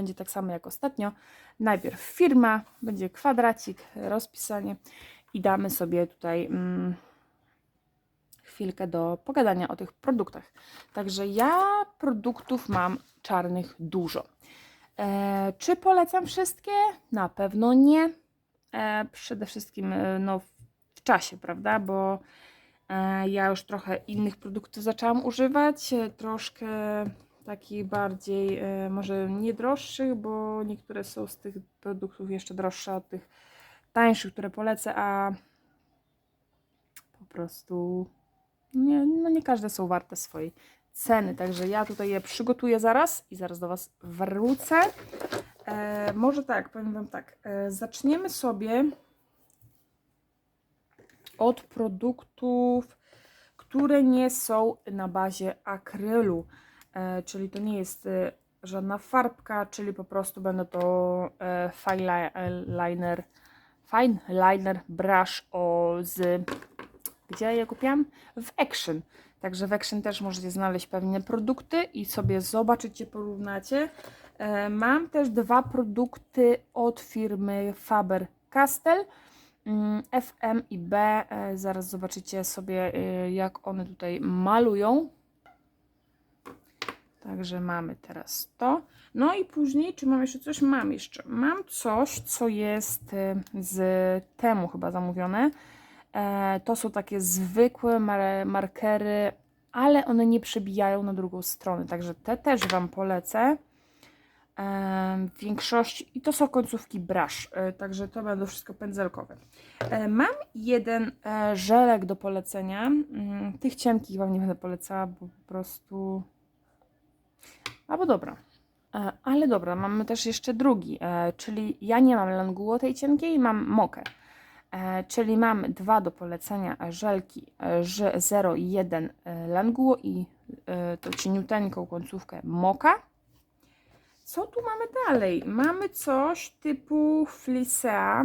będzie tak samo jak ostatnio. Najpierw firma, będzie kwadracik, rozpisanie i damy sobie tutaj mm, chwilkę do pogadania o tych produktach. Także ja produktów mam czarnych dużo. E, czy polecam wszystkie? Na pewno nie. E, przede wszystkim e, no, w czasie, prawda? Bo e, ja już trochę innych produktów zaczęłam używać, e, troszkę takich bardziej, e, może nie droższych, bo niektóre są z tych produktów jeszcze droższe od tych tańszych, które polecę, a po prostu nie, no nie każde są warte swojej ceny. Także ja tutaj je przygotuję zaraz i zaraz do Was wrócę. E, może tak, powiem Wam tak. E, zaczniemy sobie od produktów, które nie są na bazie akrylu. E, czyli to nie jest e, żadna farbka, czyli po prostu będą to e, fine li- liner, fine liner brush o, z gdzie je kupiłam? W Action. Także w Action też możecie znaleźć pewne produkty i sobie zobaczycie, porównacie. Mam też dwa produkty od firmy Faber Castell. mm, FM i B. Zaraz zobaczycie sobie, jak one tutaj malują. Także mamy teraz to. No i później, czy mam jeszcze coś? Mam jeszcze. Mam coś, co jest e, z temu chyba zamówione. E, To są takie zwykłe mar- markery, ale one nie przebijają na drugą stronę. Także te też Wam polecę. E, W większości, i to są końcówki brush, e, także to będą wszystko pędzelkowe. Mam jeden żelek do polecenia. Mm, Tych cienkich Wam nie będę polecała, bo po prostu. Albo dobra. E, Ale dobra, mamy też jeszcze drugi, e, czyli ja nie mam Languo tej cienkiej, mam mokę. E, czyli mamy dwa do polecenia żelki e, Ż 01 e, Languo i to cieniuteńką końcówkę Moka. Co tu mamy dalej? Mamy coś typu Flisea.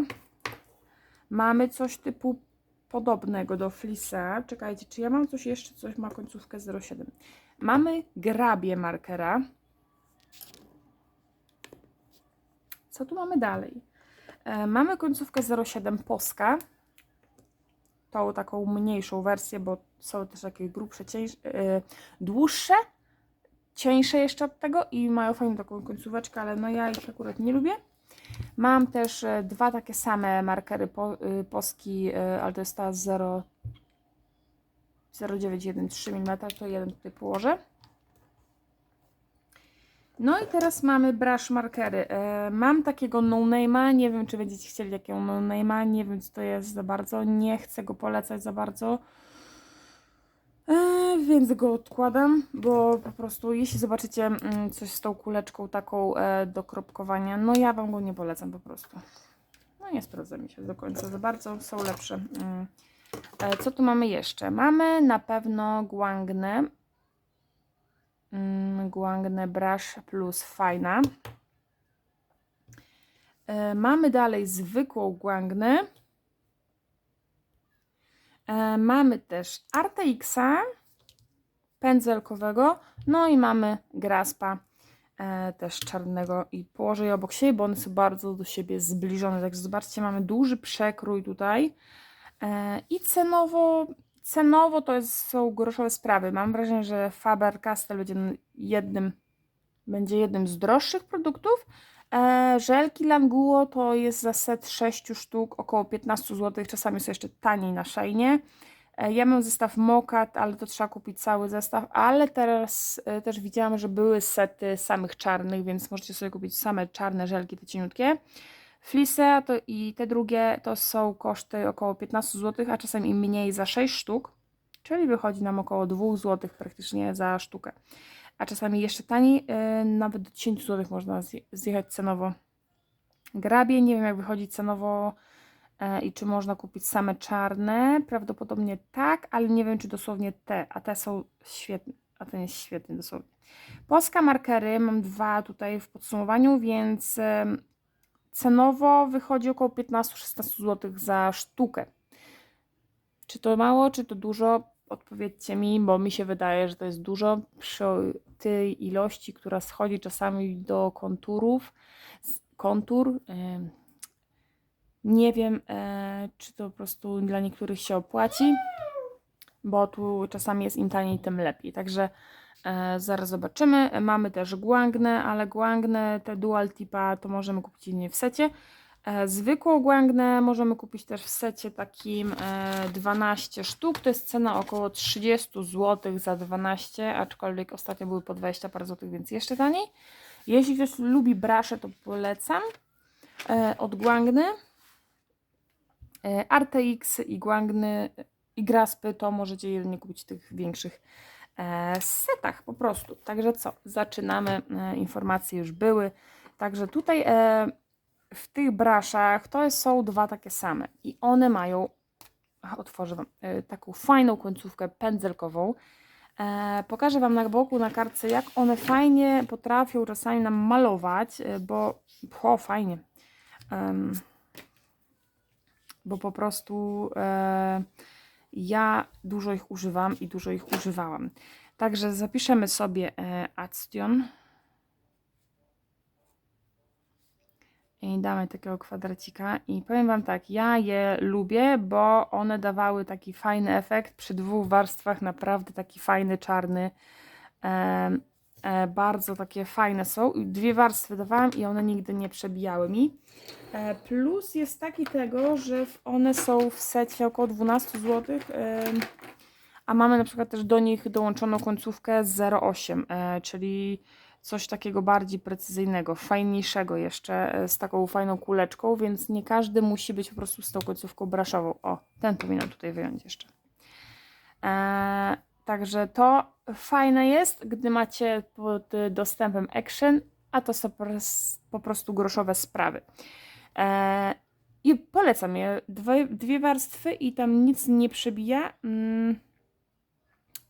Mamy coś typu podobnego do Flisea. Czekajcie, czy ja mam coś jeszcze? Coś ma końcówkę 07. Mamy grabie markera. Co tu mamy dalej? E, Mamy końcówkę 07 Poska. Tą taką mniejszą wersję, bo są też takie grubsze, e, dłuższe, cieńsze jeszcze od tego i mają fajną taką końcóweczkę, ale no ja ich akurat nie lubię. Mam też e, dwa takie same markery po, y, Poski, y, ale to jest ta 0 0,913 mm, to jeden tutaj położę. No i teraz mamy brush markery. E, mam takiego no name'a, nie wiem czy będziecie chcieli takiego no name'a, nie wiem co to jest za bardzo, nie chcę go polecać za bardzo. E, więc go odkładam, bo po prostu jeśli zobaczycie mm, coś z tą kuleczką taką e, do kropkowania, no ja Wam go nie polecam po prostu. No nie sprawdza mi się do końca za bardzo, są lepsze. Mm. E, co tu mamy jeszcze? Mamy na pewno guangnę. Mm, Guangne Brush plus fajna. E, mamy dalej zwykłą guangnę. E, mamy też Arteixa pędzelkowego. No i mamy Graspa też czarnego i położę je obok siebie, bo one są bardzo do siebie zbliżone. Także zobaczcie, mamy duży przekrój tutaj. E, I cenowo, cenowo to jest, są groszowe sprawy. Mam wrażenie, że Faber Castell będzie jednym, będzie jednym z droższych produktów. E, żelki Languo to jest za set 6 sztuk około 15 zł, czasami są jeszcze taniej na szejnie. E, ja mam zestaw Mokat, ale to trzeba kupić cały zestaw, ale teraz też widziałam, że były sety samych czarnych, więc możecie sobie kupić same czarne żelki, te cieniutkie. Flisea to i te drugie to są koszty około 15 zł, a czasem i mniej za 6 sztuk, czyli wychodzi nam około 2 zł praktycznie za sztukę. A czasami jeszcze taniej, yy, nawet do 10 zł można zje- zjechać cenowo. Grabie, nie wiem jak wychodzi cenowo yy, i czy można kupić same czarne. Prawdopodobnie tak, ale nie wiem czy dosłownie te, a te są świetne, a ten jest świetny dosłownie. Polska markery, mam dwa tutaj w podsumowaniu, więc cenowo wychodzi około 15-16 zł za sztukę. Czy to mało, czy to dużo? odpowiedzcie mi, bo mi się wydaje, że to jest dużo przy tej ilości, która schodzi czasami do konturów, kontur. Nie wiem, e, czy to po prostu dla niektórych się opłaci, bo tu czasami jest im taniej, tym lepiej. Także zaraz zobaczymy. Mamy też guangnę, ale guangnę, te dual tipa, to możemy kupić jedynie w secie. E, Zwykłą guangnę możemy kupić też w secie takim e, 12 sztuk. To jest cena około 30 zł za 12, aczkolwiek ostatnio były po 20 parę złotych, więc jeszcze taniej. Jeśli ktoś lubi brasze, to polecam. E, Od guangny. E, RTX i guangny i graspy to możecie jedynie kupić tych większych e, setach po prostu. Także co, zaczynamy. E, informacje już były. Także tutaj e, w tych braszach to są dwa takie same i one mają, otworzę Wam, e, taką fajną końcówkę pędzelkową. E, pokażę Wam na boku na kartce, jak one fajnie potrafią czasami nam malować, e, bo o, fajnie. Bo po prostu e, ja dużo ich używam i dużo ich używałam. Także zapiszemy sobie e, Action. I damy takiego kwadracika. I powiem Wam tak, ja je lubię, bo one dawały taki fajny efekt przy dwóch warstwach, naprawdę taki fajny, czarny. E, bardzo takie fajne są. Dwie warstwy dawałam i one nigdy nie przebijały mi. E, plus jest taki tego, że one są w secie około 12 zł. A mamy na przykład też do nich dołączoną końcówkę 0,8, e, czyli coś takiego bardziej precyzyjnego, fajniejszego jeszcze, z taką fajną kuleczką, więc nie każdy musi być po prostu z tą końcówką braszową. O, ten powinnam tutaj wyjąć jeszcze. Także to fajne jest, gdy macie pod dostępem Action, a to są po prostu groszowe sprawy. E, I polecam je. Dwie, dwie warstwy i tam nic nie przebija. Mm.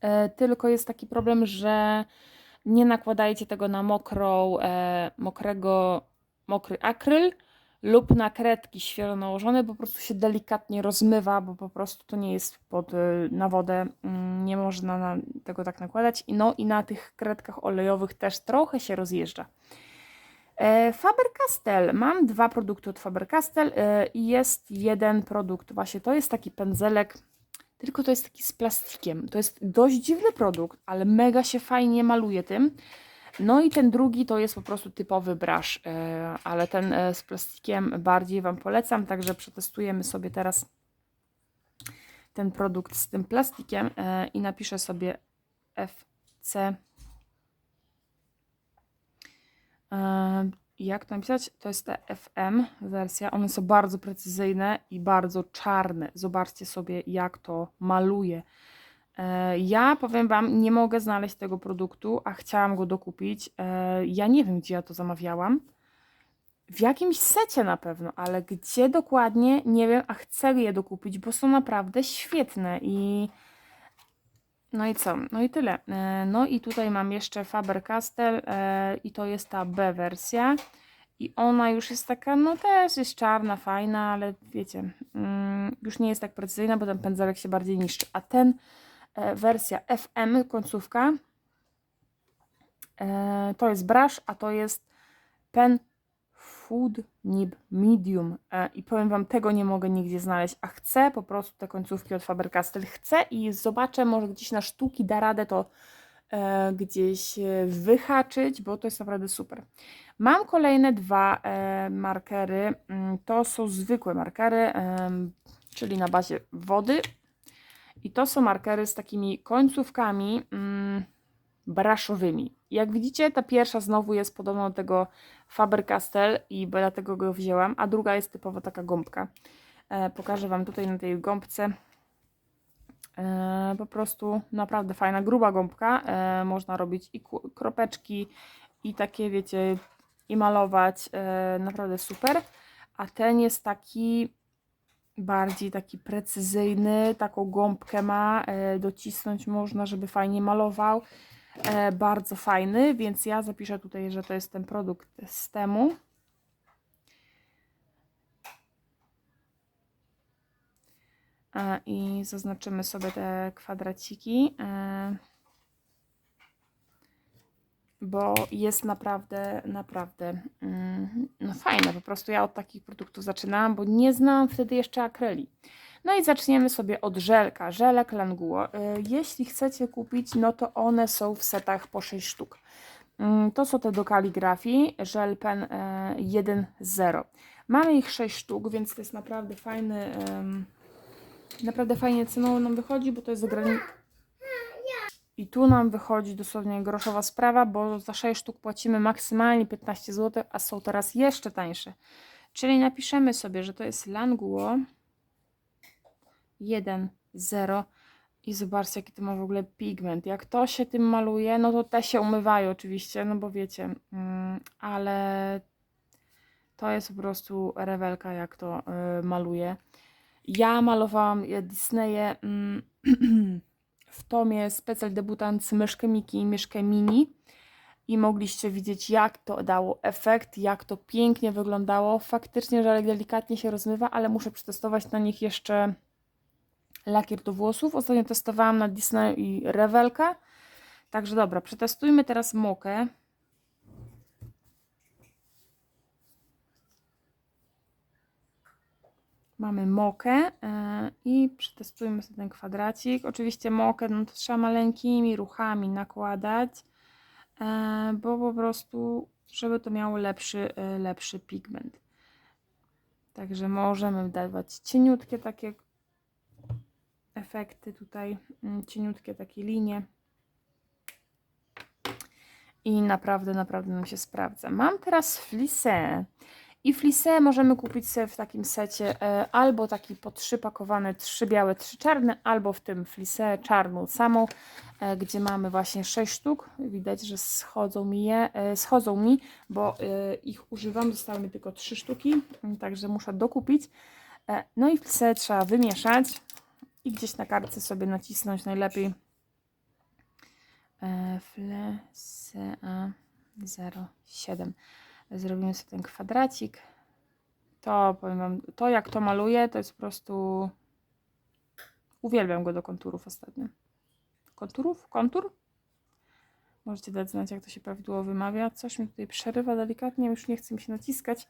E, tylko jest taki problem, że nie nakładajcie tego na mokrą, e, mokrego, mokry akryl lub na kredki świeżo nałożone, po prostu się delikatnie rozmywa, bo po prostu to nie jest pod, y, na wodę, mm, nie można na, tego tak nakładać. No i na tych kredkach olejowych też trochę się rozjeżdża. E, Faber-Castell. Mam dwa produkty od Faber-Castell e, i jest jeden produkt. Właśnie to jest taki pędzelek, tylko to jest taki z plastikiem. To jest dość dziwny produkt, ale mega się fajnie maluje tym. No i ten drugi to jest po prostu typowy brush, e, ale ten e, z plastikiem bardziej Wam polecam, także przetestujemy sobie teraz ten produkt z tym plastikiem e, i napiszę sobie FC Jak to napisać? To jest ta FM wersja. One są bardzo precyzyjne i bardzo czarne. Zobaczcie sobie, jak to maluje. E, Ja powiem Wam, nie mogę znaleźć tego produktu, a chciałam go dokupić. E, Ja nie wiem, gdzie ja to zamawiałam. W jakimś secie na pewno, ale gdzie dokładnie nie wiem, a chcę je dokupić, bo są naprawdę świetne i. No i co? No i tyle. E, No i tutaj mam jeszcze Faber-Castell i to jest ta B wersja. I ona już jest taka, no też jest czarna, fajna, ale wiecie, mm, już nie jest tak precyzyjna, bo ten pędzelek się bardziej niszczy. A ten wersja FM, końcówka, e, to jest brush, a to jest pen Food Nib Medium. E, I powiem Wam, tego nie mogę nigdzie znaleźć, a chcę po prostu te końcówki od Faber-Castell. Chcę i zobaczę, może gdzieś na sztuki da radę to e, gdzieś e, wyhaczyć, bo to jest naprawdę super. Mam kolejne dwa e, markery. Mm, To są zwykłe markery, czyli na bazie wody. I to są markery z takimi końcówkami mm, braszowymi. Jak widzicie, ta pierwsza znowu jest podobna do tego Faber-Castell i dlatego go wzięłam, a druga jest typowo taka gąbka. E, pokażę Wam tutaj na tej gąbce. E, po prostu naprawdę fajna, gruba gąbka. E, można robić i kropeczki, i takie, wiecie, i malować. E, naprawdę super. A ten jest taki bardziej taki precyzyjny, taką gąbkę ma, e, docisnąć można, żeby fajnie malował. E, bardzo fajny, więc ja zapiszę tutaj, że to jest ten produkt z temu. e, i zaznaczymy sobie te kwadraciki. Bo jest naprawdę, naprawdę mm, no fajne. Po prostu ja od takich produktów zaczynałam, bo nie znałam wtedy jeszcze akreli. No i zaczniemy sobie od żelka, żelek Languo. Y, Jeśli chcecie kupić, no to one są w setach po 6 sztuk. Mm, To są te do kaligrafii, żel pen e, 1.0. Mamy ich 6 sztuk, więc to jest naprawdę fajny, naprawdę fajnie cenowo nam wychodzi, bo to jest zagraniczne. I tu nam wychodzi dosłownie groszowa sprawa, bo za 6 sztuk płacimy maksymalnie 15 zł, a są teraz jeszcze tańsze. Czyli napiszemy sobie, że to jest Languo 1,0 i zobaczcie jaki to ma w ogóle pigment. Jak to się tym maluje, no to te się umywają oczywiście, no bo wiecie, mm, ale to jest po prostu rewelka jak to y, maluje. Ja malowałam Disneye mm, w tomie Specjal Debutant Myszkę Miki i Myszkę Mini i mogliście widzieć jak to dało efekt, jak to pięknie wyglądało. Faktycznie żelek delikatnie się rozmywa, ale muszę przetestować na nich jeszcze lakier do włosów. Ostatnio testowałam na Disney i Rewelka. Także dobra, przetestujmy teraz mokę. Mamy mokę e, i przetestujmy sobie ten kwadracik. Oczywiście mokę no to trzeba maleńkimi ruchami nakładać, e, bo po prostu, żeby to miało lepszy, e, lepszy pigment. Także możemy dawać cieniutkie takie efekty tutaj, mm, cieniutkie takie linie. I naprawdę, naprawdę nam się sprawdza. Mam teraz flisę. I flisę możemy kupić sobie w takim secie e, albo taki po trzy pakowane, trzy białe, trzy czarne, albo w tym flisę czarną samą, e, gdzie mamy właśnie sześć sztuk. Widać, że schodzą mi je, e, schodzą mi, bo ich używam, zostały mi tylko trzy sztuki, także muszę dokupić. No i flisę trzeba wymieszać i gdzieś na kartce sobie nacisnąć najlepiej e, FLSA 07. Zrobimy sobie ten kwadracik. To powiem wam, to jak to maluję, to jest po prostu. Uwielbiam go do konturów ostatnio. Konturów? Kontur? Możecie dać znać, jak to się prawidłowo wymawia. Coś mi tutaj przerywa delikatnie, już nie chce mi się naciskać,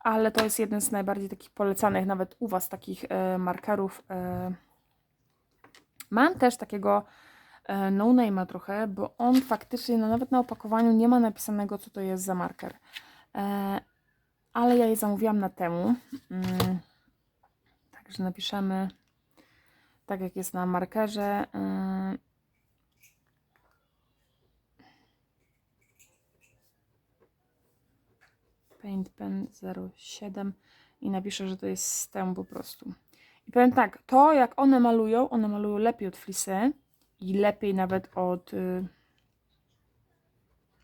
ale to jest jeden z najbardziej takich polecanych, nawet u Was, takich e, markerów. E. Mam też takiego no name'a trochę, bo on faktycznie, no nawet na opakowaniu nie ma napisanego, co to jest za marker. E, ale ja je zamówiłam na temu. Mm, także napiszemy tak, jak jest na markerze. E, Paint Pen 07 i napiszę, że to jest z temu po prostu. I powiem tak, to jak one malują, one malują lepiej od flisy i lepiej nawet od... Y...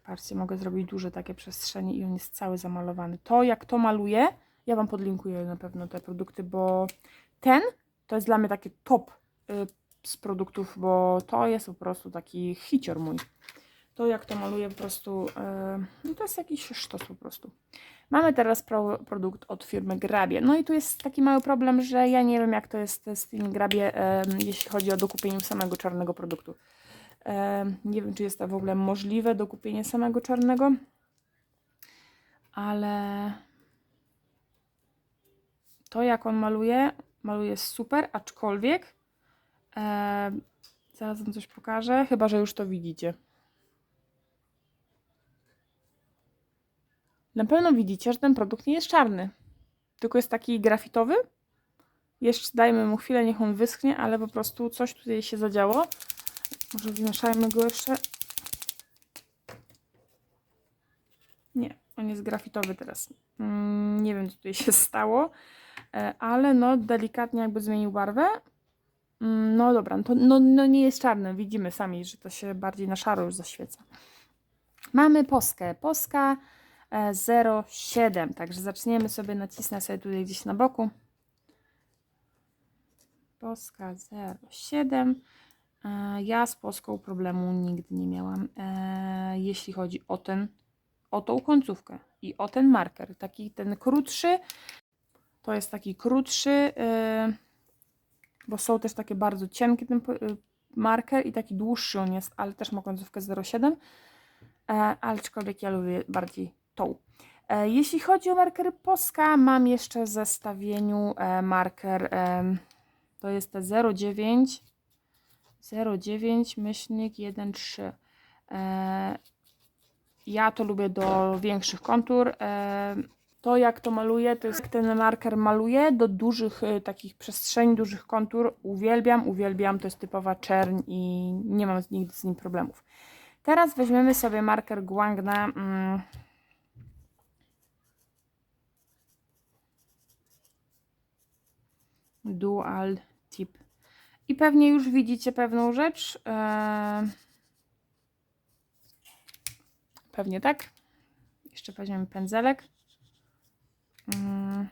Patrzcie, mogę zrobić duże takie przestrzenie i on jest cały zamalowany. To jak to maluje, ja Wam podlinkuję na pewno te produkty, bo ten to jest dla mnie taki top y, z produktów, bo to jest po prostu taki hicior mój. To jak to maluje po prostu, y, no to jest jakiś sztos po prostu. Mamy teraz pro, produkt od firmy Grabie. No i tu jest taki mały problem, że ja nie wiem jak to jest z tym Grabie, em, jeśli chodzi o dokupienie samego czarnego produktu. Em, nie wiem, czy jest to w ogóle możliwe dokupienie samego czarnego, ale to jak on maluje, maluje super, aczkolwiek zaraz wam coś pokażę, chyba że już to widzicie. Na pewno widzicie, że ten produkt nie jest czarny, tylko jest taki grafitowy. Jeszcze dajmy mu chwilę, niech on wyschnie, ale po prostu coś tutaj się zadziało. Może wymieszajmy go jeszcze. Nie, on jest grafitowy teraz. Mm, nie wiem, co tutaj się stało, e, ale no delikatnie jakby zmienił barwę. Mm, No dobra, no to no, no nie jest czarny. Widzimy sami, że to się bardziej na szaro już zaświeca. Mamy poskę. Poska 07, także zaczniemy sobie, nacisnę sobie tutaj gdzieś na boku. Polska 07. E, Ja z Polską problemu nigdy nie miałam, e, jeśli chodzi o ten, o tą końcówkę i o ten marker. Taki ten krótszy, to jest taki krótszy, e, bo są też takie bardzo cienkie ten marker i taki dłuższy on jest, ale też ma końcówkę 0,7, e, ale aczkolwiek ja lubię bardziej E, Jeśli chodzi o markery Posca, mam jeszcze w zestawieniu e, marker, em, to jest te 09, 09 myślnik 1,3. E, Ja to lubię do większych kontur. E, To jak to maluję, to jest jak ten marker maluje do dużych e, takich przestrzeni, dużych kontur. Uwielbiam, uwielbiam, to jest typowa czerń i nie mam nigdy z nim problemów. Teraz weźmiemy sobie marker Guangna. Dual tip. I pewnie już widzicie pewną rzecz. E, Pewnie tak. Jeszcze weźmiemy pędzelek. Mm.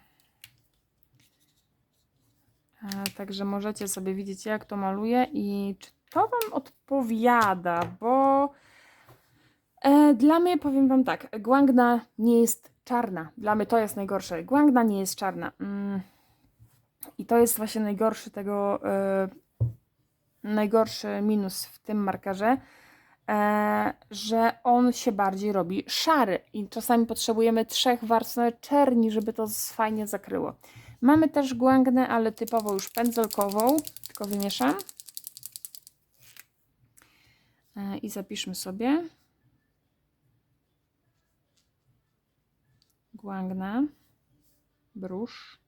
E, Także możecie sobie widzieć, jak to maluję i czy to Wam odpowiada, bo e, dla mnie, powiem Wam tak, Guangna nie jest czarna. Dla mnie to jest najgorsze. Guangna nie jest czarna. Mm. I to jest właśnie najgorszy tego, e, najgorszy minus w tym markerze, e, że on się bardziej robi szary i czasami potrzebujemy trzech warstw nawet czerni, żeby to fajnie zakryło. Mamy też guangnę, ale typowo już pędzelkową, tylko wymieszam. E, I zapiszmy sobie. Guangna, brusz.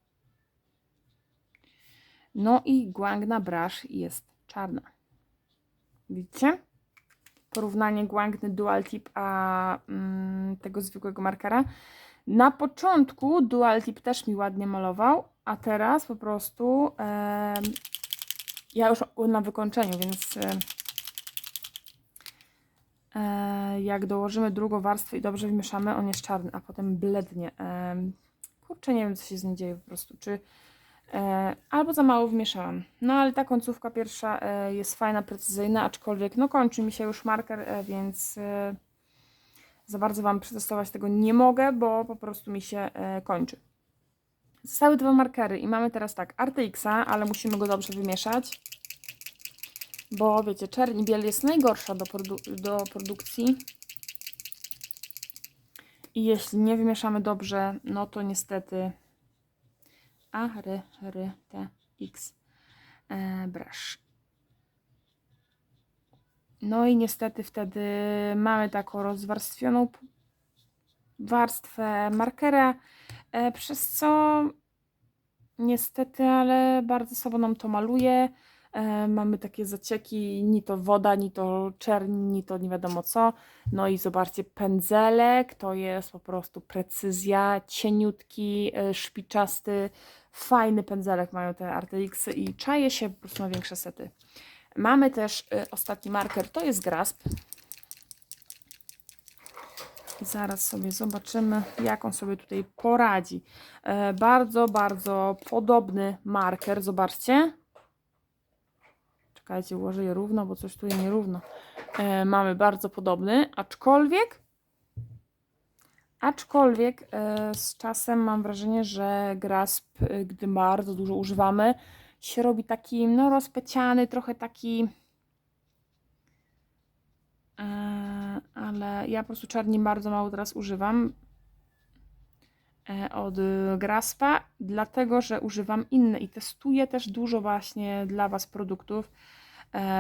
No i guangna brush jest czarna. Widzicie? Porównanie guangny dual tip a mm, tego zwykłego markera. Na początku dual tip też mi ładnie malował, a teraz po prostu em, ja już na wykończeniu, więc e, e, jak dołożymy drugą warstwę i dobrze wymieszamy, on jest czarny, a potem blednie. Em, kurczę, nie wiem co się z nim dzieje po prostu. Czy E, albo za mało wmieszałam. No ale ta końcówka pierwsza e, jest fajna, precyzyjna, aczkolwiek no kończy mi się już marker, e, więc e, za bardzo Wam przetestować tego nie mogę, bo po prostu mi się e, kończy. Zostały dwa markery i mamy teraz tak RTX-a, ale musimy go dobrze wymieszać, bo wiecie, czerń i biel jest najgorsza do, produ- do produkcji. I jeśli nie wymieszamy dobrze, no to niestety a, R, R, T, X e, brush. No i niestety wtedy mamy taką rozwarstwioną warstwę markera, e, przez co niestety, ale bardzo słabo nam to maluje. E, mamy takie zacieki, ni to woda, ni to czerń, ni to nie wiadomo co. No i zobaczcie, pędzelek to jest po prostu precyzja, cieniutki, e, szpiczasty, fajny pędzelek mają te RTX-y i czaje się po prostu na większe sety. Mamy też y, ostatni marker, to jest Grasp. Zaraz sobie zobaczymy, jak on sobie tutaj poradzi. E, bardzo, bardzo podobny marker, zobaczcie. Czekajcie, ułożę je równo, bo coś tu jest nierówno. E, mamy bardzo podobny, aczkolwiek Aczkolwiek e, z czasem mam wrażenie, że grasp, e, gdy bardzo dużo używamy, się robi taki no, rozpeciany, trochę taki. E, ale ja po prostu czarni bardzo mało teraz używam e, od graspa, dlatego że używam inne i testuję też dużo właśnie dla Was produktów,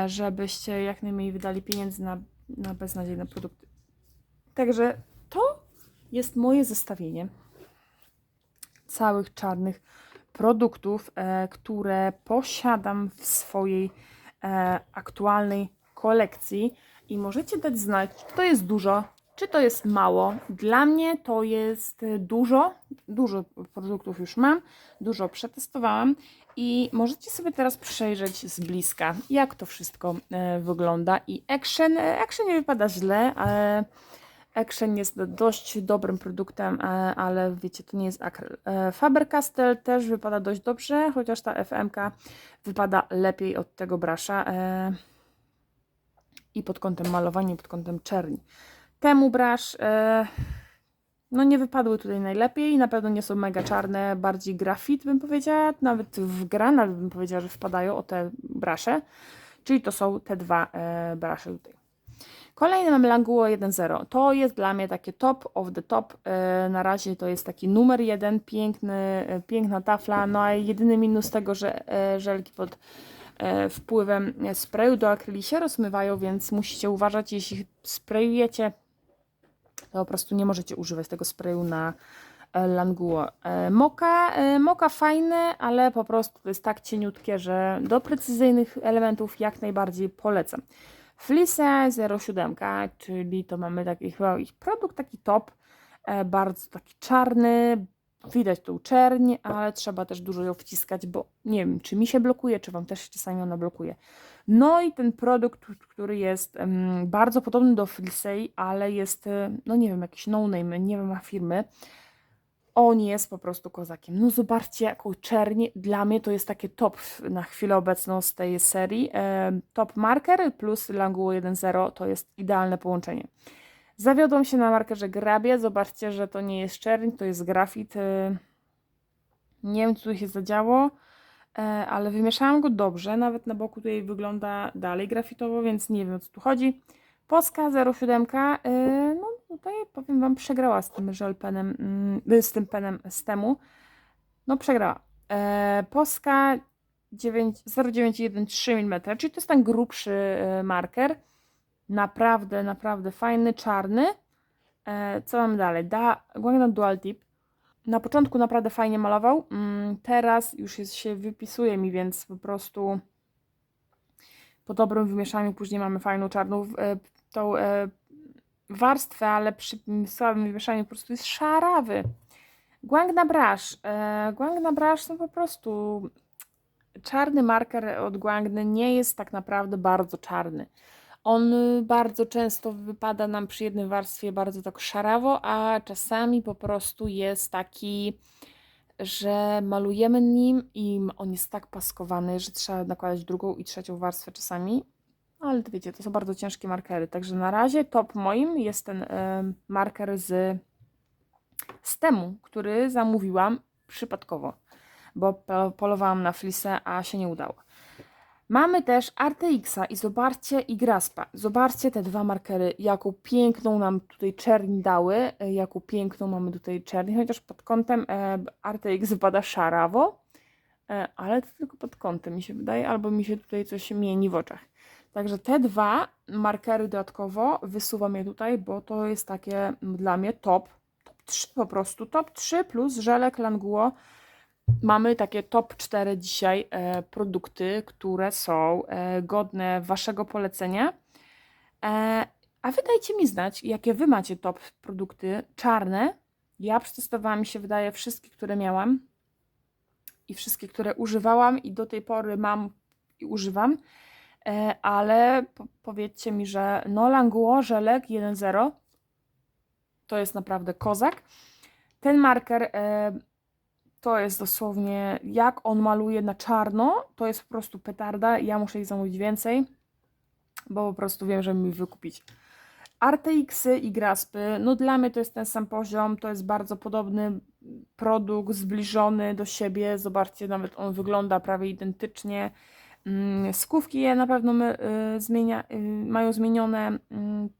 żebyście jak najmniej wydali pieniędzy na, na beznadziejne produkty. Także to jest moje zestawienie całych czarnych produktów, e, które posiadam w swojej e, aktualnej kolekcji. I możecie dać znać, czy to jest dużo, czy to jest mało. Dla mnie to jest e, dużo. Dużo produktów już mam, dużo przetestowałam. I możecie sobie teraz przejrzeć z bliska, jak to wszystko e, wygląda. I Action, e, Action nie wypada źle, ale Action jest dość dobrym produktem, e, ale wiecie, to nie jest akryl. Faber-Castell też wypada dość dobrze, chociaż ta FMK wypada lepiej od tego brasza i pod kątem malowania, i pod kątem czerni. Temu brasz no nie wypadły tutaj najlepiej, na pewno nie są mega czarne, bardziej grafit bym powiedziała, nawet w granat bym powiedziała, że wpadają o te brasze, czyli to są te dwa e, brasze tutaj. Kolejny mamy Languo 1.0. To jest dla mnie takie top of the top. E, na razie to jest taki numer jeden, piękny, e, piękna tafla. No a jedyny minus tego, że e, żelki pod wpływem sprayu do akryli się rozmywają, więc musicie uważać, jeśli sprayujecie, to po prostu nie możecie używać tego sprayu na e, Languo. E, Moka, e, moka fajne, ale po prostu jest tak cieniutkie, że do precyzyjnych elementów jak najbardziej polecam. Fleece 07, czyli to mamy taki chyba ich produkt taki top, bardzo taki czarny, widać tą czerń, ale trzeba też dużo ją wciskać, bo nie wiem, czy mi się blokuje, czy Wam też czasami ona blokuje. No i ten produkt, który jest em, bardzo podobny do Fleecei, ale jest, e, no nie wiem, jakiś no-name, nie wiem, ma firmy, on jest po prostu kozakiem. No zobaczcie, jaką czerń. Dla mnie to jest takie top na chwilę obecną z tej serii. E, top marker plus Languo 1.0 to jest idealne połączenie. Zawiodłam się na markerze grabie. Zobaczcie, że to nie jest czerń, to jest grafit. E, nie wiem, co tu się zadziało, e, ale wymieszałam go dobrze. Nawet na boku tutaj wygląda dalej grafitowo, więc nie wiem, o co tu chodzi. Poska 07, e, no tutaj powiem Wam, przegrała z tym żel penem, mm, z tym penem z temu. No przegrała. Poska 9, 0,913 mm, czyli to jest ten grubszy e, marker. Naprawdę, naprawdę fajny, czarny. E, co mam dalej? Da, Guangdong Dual Tip. Na początku naprawdę fajnie malował. Mm, teraz już jest, się wypisuje mi, więc po prostu po dobrym wymieszaniu później mamy fajną czarną e, tą e, warstwę, ale przy słabym wymieszaniu po prostu jest szarawy. Guangna Brush. Guangna Brush to po prostu czarny marker od Guangny nie jest tak naprawdę bardzo czarny. On bardzo często wypada nam przy jednej warstwie bardzo tak szarawo, a czasami po prostu jest taki, że malujemy nim i on jest tak paskowany, że trzeba nakładać drugą i trzecią warstwę czasami. Ale to wiecie, to są bardzo ciężkie markery. Także na razie top moim jest ten y, marker z, z temu, który zamówiłam przypadkowo, bo polowałam na flisę, a się nie udało. Mamy też RTX-a i zobaczcie i Graspa. Zobaczcie te dwa markery, jaką piękną nam tutaj czerni dały, jaką piękną mamy tutaj czerni, chociaż pod kątem e, RTX wypada szarawo, e, ale to tylko pod kątem mi się wydaje, albo mi się tutaj coś mieni w oczach. Także te dwa markery dodatkowo wysuwam je tutaj, bo to jest takie dla mnie top, top 3 po prostu, top 3 plus żelek Languo. Mamy takie top 4 dzisiaj e, produkty, które są e, godne Waszego polecenia. E, a wy dajcie mi znać, jakie Wy macie top produkty czarne. Ja przetestowałam, mi się wydaje, wszystkie, które miałam i wszystkie, które używałam i do tej pory mam i używam. E, ale powiedzcie mi, że no Languo Żelek 1.0 to jest naprawdę kozak. Ten marker e, to jest dosłownie, jak on maluje na czarno, to jest po prostu petarda. Ja muszę ich zamówić więcej, bo po prostu wiem, że mi wykupić. RTX-y i Graspy, no dla mnie to jest ten sam poziom, to jest bardzo podobny produkt, zbliżony do siebie. Zobaczcie, nawet on wygląda prawie identycznie. Mm, skówki je na pewno my, y, zmienia, y, mają zmienione y,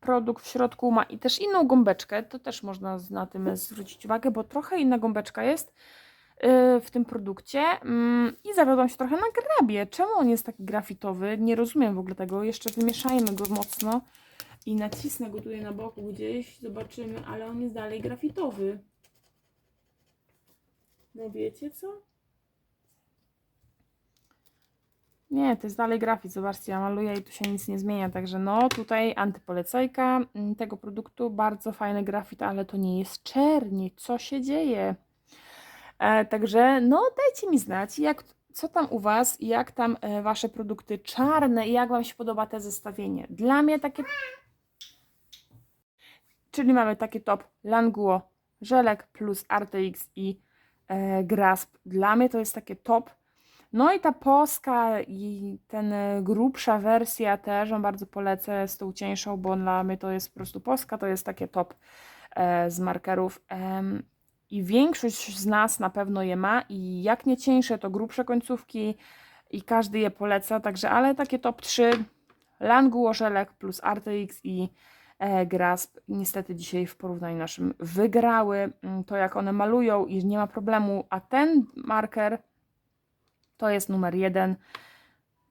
produkt w środku, ma i też inną gąbeczkę, to też można na tym zwrócić uwagę, bo trochę inna gąbeczka jest w tym produkcie mm, i zawiodłam się trochę na grabie. Czemu on jest taki grafitowy? Nie rozumiem w ogóle tego. Jeszcze wymieszajmy go mocno i nacisnę go tutaj na boku gdzieś, zobaczymy, ale on jest dalej grafitowy. No wiecie co? Nie, to jest dalej grafit, zobaczcie, ja maluję i tu się nic nie zmienia, także no tutaj antypolecajka mm, tego produktu, bardzo fajny grafit, ale to nie jest czerni, co się dzieje? E, także no dajcie mi znać, jak, co tam u Was, jak tam e, Wasze produkty czarne i jak Wam się podoba te zestawienie. Dla mnie takie... Czyli mamy takie top Languo, żelek plus RTX i e, Grasp. Dla mnie to jest takie top no i ta polska i ten e, grubsza wersja też Wam bardzo polecę z tą cieńszą, bo dla mnie to jest po prostu polska, to jest takie top e, z markerów. Em, I większość z nas na pewno je ma i jak nie cieńsze, to grubsze końcówki i każdy je poleca, także ale takie top 3 Langu Orzelek plus Arteix i e, Grasp niestety dzisiaj w porównaniu naszym wygrały mm, to jak one malują i nie ma problemu, a ten marker to jest numer jeden.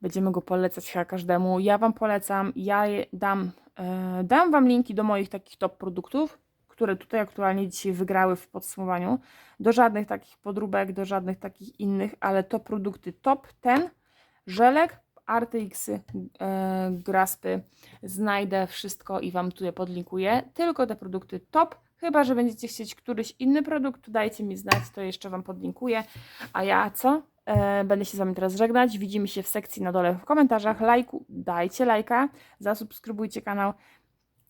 Będziemy go polecać chyba każdemu. Ja Wam polecam. Ja dam, e, dam Wam linki do moich takich top produktów, które tutaj aktualnie dzisiaj wygrały w podsumowaniu. Do żadnych takich podróbek, do żadnych takich innych, ale to produkty top. Ten, żelek, RTX-y, e, graspy. Znajdę wszystko i Wam tutaj podlinkuję. Tylko te produkty top. Chyba, że będziecie chcieć któryś inny produkt, dajcie mi znać, to jeszcze Wam podlinkuję. A ja co? E, będę się z Wami teraz żegnać. Widzimy się w sekcji na dole w komentarzach. Lajku, dajcie lajka, zasubskrybujcie kanał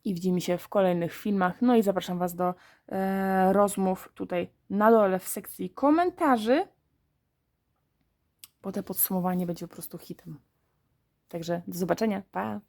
i widzimy się w kolejnych filmach. No i zapraszam Was do e, rozmów tutaj na dole w sekcji komentarzy, bo te podsumowanie będzie po prostu hitem. Także do zobaczenia. Pa!